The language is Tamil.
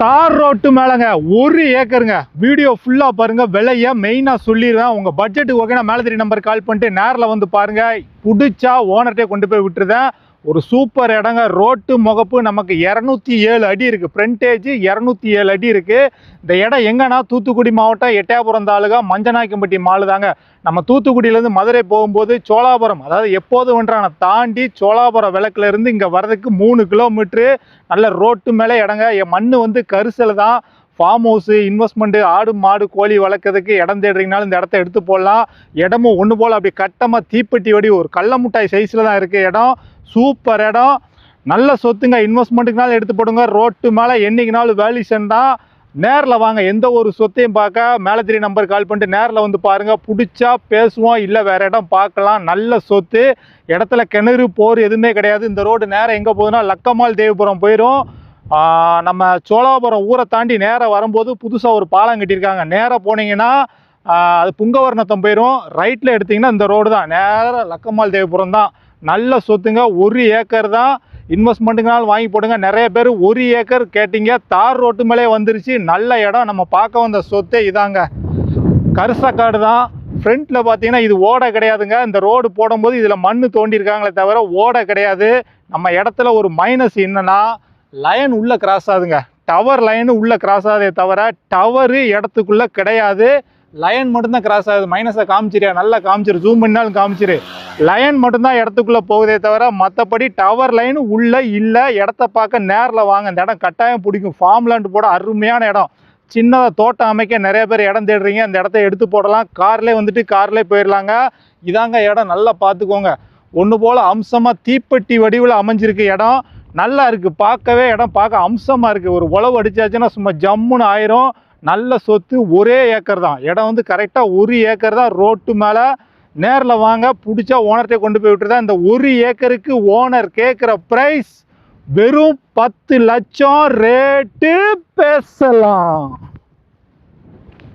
தார் ரோட்டு மேலங்க ஒரு ஏக்கருங்க. வீடியோ ஃபுல்லாக பாருங்க விலையை மெயினாக சொல்லிடுறேன். உங்கள் பட்ஜெட்டுக்கு ஓகேனா மேலே தெரிய நம்பர் கால் பண்ணிட்டு நேரில் வந்து பாருங்க. பிடிச்சா ஓனர்கிட்டே கொண்டு போய் விட்டுருதேன். ஒரு சூப்பர் இடங்க. ரோட்டு முகப்பு நமக்கு இரநூத்தி ஏழு அடி இருக்குது ஃப்ரண்டேஜ் இரநூத்தி ஏழு அடி இருக்குது இந்த இடம் எங்கன்னா? தூத்துக்குடி மாவட்டம் எட்டயபுரம் தாலுகா மஞ்சநாயக்கம்பட்டி மாலு தாங்க. நம்ம தூத்துக்குடியிலேருந்து மதுரை போகும்போது சோழாபுரம் அதாவது எப்போது ஒன்றான தாண்டி சோழாபுரம் விளக்குலேருந்து இங்கே வர்றதுக்கு மூணு கிலோமீட்ரு நல்ல ரோட்டு மேலே இடங்க. என் மண் வந்து கரிசல் தான். ஃபார்ம் ஹவுஸு இன்வெஸ்ட்மெண்ட்டு ஆடு மாடு கோழி வளர்க்குறதுக்கு இடம் தேடுறீங்கனாலும் இந்த இடத்த எடுத்து போடலாம். இடமும் ஒன்று போல் அப்படி கட்டமாக தீப்பெட்டி வடி ஒரு கடல முட்டாய் சைஸில் தான் இருக்குது இடம். சூப்பர் இடம். நல்ல சொத்துங்க இன்வெஸ்ட்மெண்ட்டுக்குனாலும் எடுத்து போடுங்க. ரோட்டு மேலே என்றைக்குனாலும் வேல்யூஷன் தான் நேரில் வாங்க. எந்த ஒரு சொத்தையும் பார்க்க மேலே திரி நம்பர் கால் பண்ணிட்டு நேரில் வந்து பாருங்கள் பிடிச்சா பேசுவோம் இல்லை வேறு இடம் பார்க்கலாம். நல்ல சொத்து. இடத்துல கிணறு போர் எதுவுமே கிடையாது. இந்த ரோடு நேரம் எங்கே போகுதுன்னா லக்கமால் தேவிபுரம் போயிடும் நம்ம சோழாபுரம் ஊரை தாண்டி நேராக வரும்போது புதுசாக ஒரு பாலம் கட்டியிருக்காங்க. நேராக போனீங்கன்னா அது புங்கவர்ணத்தம் போயிடும் ரைட்டில் எடுத்திங்கன்னா இந்த ரோடு தான். நேராக லக்கம்மாள் தேவபுரம் தான். நல்ல சொத்துங்க ஒரு ஏக்கர் தான். இன்வெஸ்ட்மெண்ட்டுங்கனாலும் வாங்கி போடுங்க. நிறைய பேர் ஒரு ஏக்கர் கேட்டிங்க. தார் ரோட்டு மேலே வந்துருச்சு. நல்ல இடம். நம்ம பார்க்க வந்த சொத்தே இதாங்க. கருசக்காடு தான். ஃப்ரண்ட்டில் பார்த்தீங்கன்னா இது ஓடை கிடையாதுங்க. இந்த ரோடு போடும்போது இதில் மண் தோண்டியிருக்காங்களே தவிர ஓடை கிடையாது. நம்ம இடத்துல ஒரு மைனஸ் என்னென்னா லைன் உள்ளே கிராஸ் ஆகுதுங்க. டவர் லைனு உள்ளே கிராஸ் ஆகுதே தவிர டவரு இடத்துக்குள்ளே கிடையாது. லைன் மட்டும்தான் கிராஸ் ஆகுது. மைனஸை காமிச்சிரியா நல்லா காமிச்சிரு ஜூம் பண்ணாலும் காமிச்சிரு. லைன் மட்டும்தான் இடத்துக்குள்ளே போகுதே தவிர மற்றபடி டவர் லைன் உள்ளே இல்லை இடத்த பார்க்க நேரில் வாங்க. இந்த இடம் கட்டாயம் பிடிக்கும். ஃபார்ம்லேண்டு போட அருமையான இடம். சின்னதாக தோட்டம் அமைக்க நிறைய பேர் இடம் தேடுறீங்க. அந்த இடத்த எடுத்து போடலாம். கார்லேயே வந்துட்டு கார்லேயே போயிடலாங்க இதாங்க இடம். நல்லா பார்த்துக்கோங்க. ஒன்று போல் அம்சமாக தீப்பெட்டி வடிவில் அமைஞ்சிருக்கு இடம். நல்லா இருக்குது பார்க்கவே இடம் பார்க்க அம்சமாக இருக்குது ஒரு உழவு அடிச்சாச்சுன்னா சும்மா ஜம்முன்னு ஆயிரும். நல்ல சொத்து ஒரே ஏக்கர் தான். இடம் வந்து கரெக்டாக ஒரு ஏக்கர் தான். ரோட்டு மேலே நேரில் வாங்க. பிடிச்சா ஓனர்கிட்ட கொண்டு போய் விட்டுருதா? இந்த ஒரு ஏக்கருக்கு ஓனர் கேட்குற ப்ரைஸ் வெறும் பத்து லட்சம் ரேட்டு பேசலாம்.